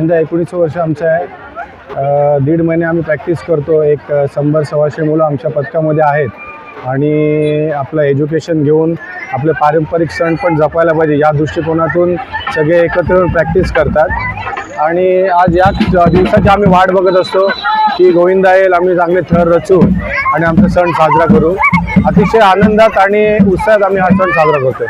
यंदा एकोणीस वर्ष आमचं आहे. दीड महिने आम्ही प्रॅक्टिस करतो. एक शंभर सव्वाशे मुलं आमच्या पथकामध्ये आहेत. आणि आपलं एज्युकेशन घेऊन आपले पारंपरिक सण पण जपायला पाहिजे. या दृष्टिकोनातून सगळे एकत्र येऊन प्रॅक्टिस करतात. आणि आज याच दिवसाची आम्ही वाट बघत असतो की गोविंदा येईल आम्ही चांगले थर रचू आणि आमचा सण साजरा करू. अतिशय आनंदात आणि उत्साहात आम्ही हा सण साजरा करतो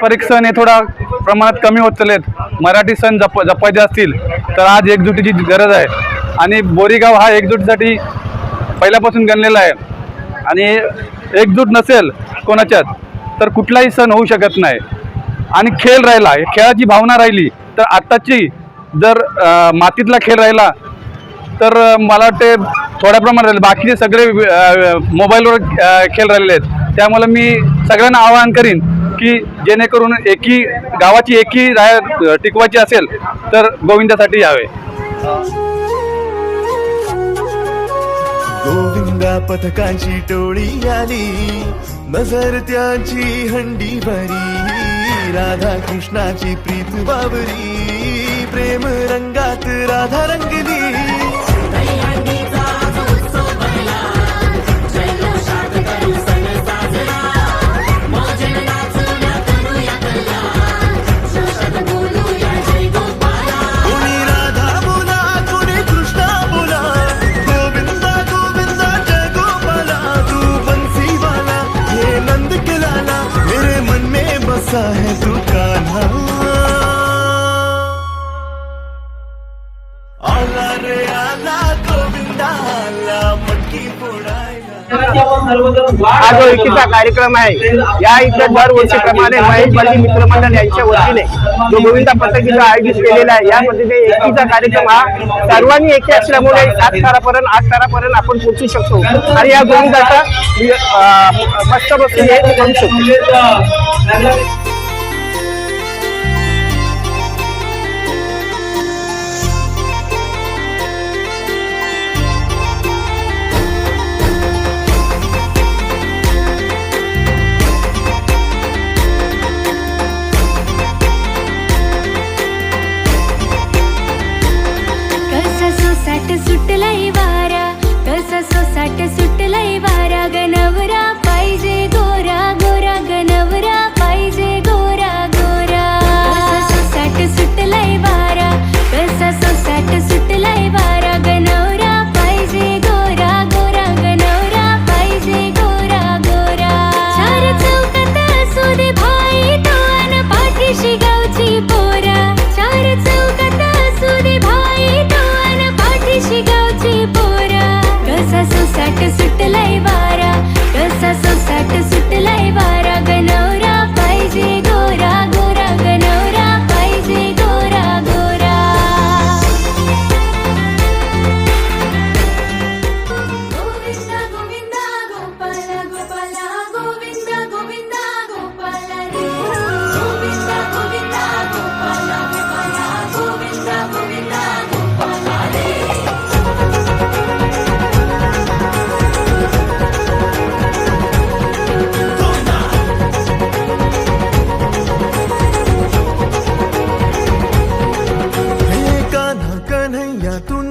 पारंपरिक सण हे थोडा प्रमाणात कमी होत चाललेत. मराठी सण जप जपायचे असतील तर आज एकजुटीची गरज आहे. आणि बोरीगाव हा एकजुटीसाठी पहिल्यापासून गणलेला आहे. आणि एकजूट नसेल कोणाच्यात तर कुठलाही सण होऊ शकत नाही. आणि खेळ राहिला खेळाची भावना राहिली तर आत्ताची जर मातीतला खेळ राहिला तर मला वाटते थोड्या प्रमाणात राहिले. बाकीचे सगळे मोबाईलवर खेळ राहिलेले आहेत. त्यामुळे मी सगळ्यांना आवाहन करीन की जेणेकरून एकी गावाची एकी राय टिकवायची असेल तर गोविंदासाठी यावे. गोविंदा पथकांची टोळी आली नजर त्याची हंडी भरी राधा कृष्णाची प्रीत बाबरी प्रेम रंगात राधा रंगली. हा जो एकीचा कार्यक्रम आहे. या इथल्या दरवर्षीप्रमाणे महेश बंदी मित्रमंडळ यांच्या वतीने जो गोविंदा पथकीचा आयोजित केलेला आहे या पद्धतीने एकीचा कार्यक्रम हा सर्वांनी एकी असल्यामुळे सात तारापर्यंत आठ तारापर्यंत आपण पोहोचू शकतो. आणि या गोविंदाचा मस्त बसून करू शकतो.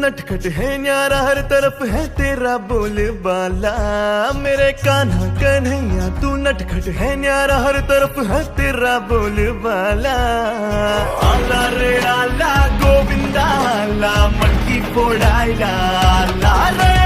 नटखट है न्यारा हर तरफ है तेरा बोलबाला मेरे कान्हा कन्हैया तू नटखट है न्यारा हर तरफ है तेरा बोलबाला आला रे आला गोविंदा आला मटकी फोडायला आला रे।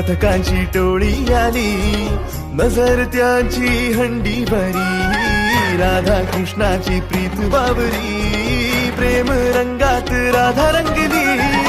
पथकांची टोळी आली. नजर त्यांची हंडी भरी. राधा कृष्णाची प्रीत बाबरी प्रेम रंगात राधा रंगली.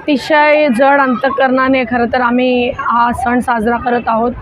अतिशय जड अंतकरणाने खरं तर आम्ही हा सण साजरा करत आहोत.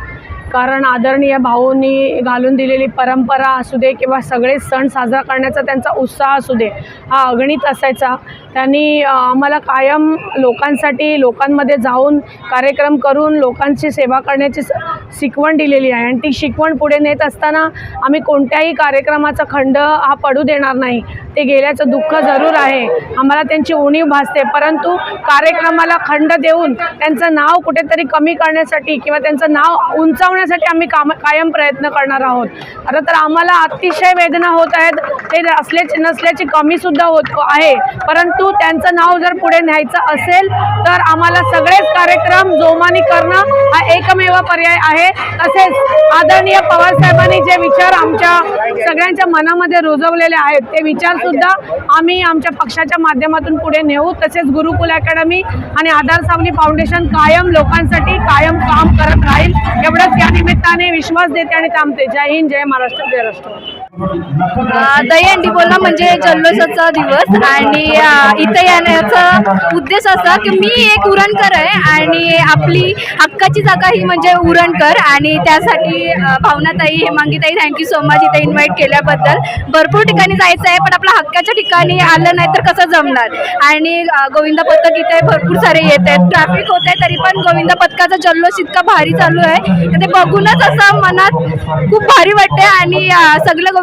कारण आदरणीय भाऊंनी घालून दिलेली परंपरा असू दे किंवा सगळे सण साजरा करण्याचा त्यांचा उत्साह असू दे हा अगणित असायचा. त्यांनी आम्हाला कायम लोकांसाठी लोकांमध्ये जाऊन कार्यक्रम करून लोकांची सेवा करण्याची स- शिकवण दिलेली आहे. आणि ती शिकवण पुढे नेत असताना आम्ही कोणत्याही कार्यक्रमाचा खंड हा पडू देणार नाही. ते गेल्याचं दुःख जरूर आहे. आम्हाला त्यांची उणीव भासते. परंतु कार्यक्रमाला खंड देऊन त्यांचं नाव कुठेतरी कमी करण्यासाठी किंवा त्यांचं नाव उंचावण्यासाठी आम्ही काम कायम प्रयत्न करणार आहोत. आता तर आम्हाला अतिशय वेदना होत आहेत. ते असल्याचे नसल्याची कमीसुद्धा होत आहे. परंतु त्यांचं नाव जर पुढे न्यायचं असेल तर आम्हाला सगळेच कार्यक्रम जोमानी करणं हा एकमेव पर्याय आहे. तसेच आदरणीय पवारसाहेबांनी जे विचार आमच्या सगळ्यांच्या मनामध्ये रुजवलेले आहेत ते विचार सुद्धा आम्ही आमच्या पक्षाच्या माध्यमातून पुढे नेऊ. तसेच गुरुकुल अकॅडमी आणि आधार सावली फाउंडेशन कायम लोकांसाठी कायम काम करत राहील. एवढंच या निमित्ताने विश्वास देते आणि थांबते. जय हिंद जय महाराष्ट्र जय राष्ट्र दहीहंडी बोलणं म्हणजे जल्लोषाचा दिवस आणि इथं इथे येण्याचा उद्देश असा की मी एक उरणकर आहे आणि आपली हक्काची जागा ही म्हणजे उरणकर आणि त्यासाठी भावनाताई हेमांगीताई थँक्यू सो मच इथे इन्व्हाइट केल्याबद्दल. भरपूर ठिकाणी जायचं आहे पण आपल्या हक्काच्या ठिकाणी आलं नाही तर कसं जमणार? आणि गोविंदा पथक इथे भरपूर सारे येत आहेत. ट्रॅफिक होत आहे तरी पण गोविंदा पथकाचा जल्लोष इतका भारी चालू आहे. ते बघूनच असं मनात खूप भारी वाटते आणि सगळं सगळ्या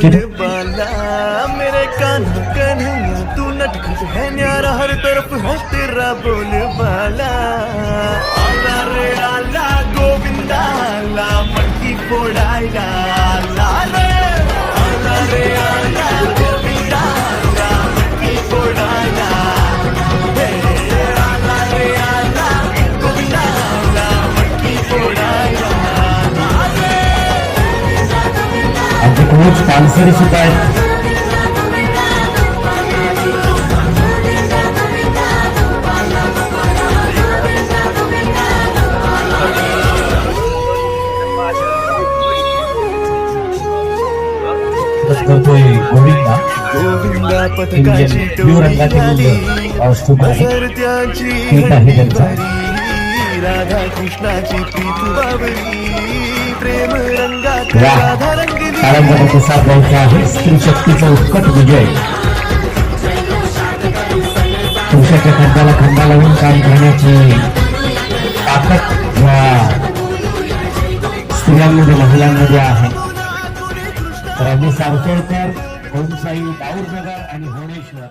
तेरा आमचे कोच पानसरी सुद्धा आहेत. गोविंदा. गोविंदा पथकाची राधा कृष्णाची प्रीत बाबरी प्रेम रंगात राधा रंगली काळांचा प्रतिसाद द्यायचा आहे. स्त्री शक्तीचा उत्कट विजय. पुरुषाच्या खंडाला खांदा लावून काम करण्याची ताकद या स्त्रियांमध्ये महिलांमध्ये आहे. तर सावसळकर ओमसाई दाऊरनगर आणि भुवनेश्वर.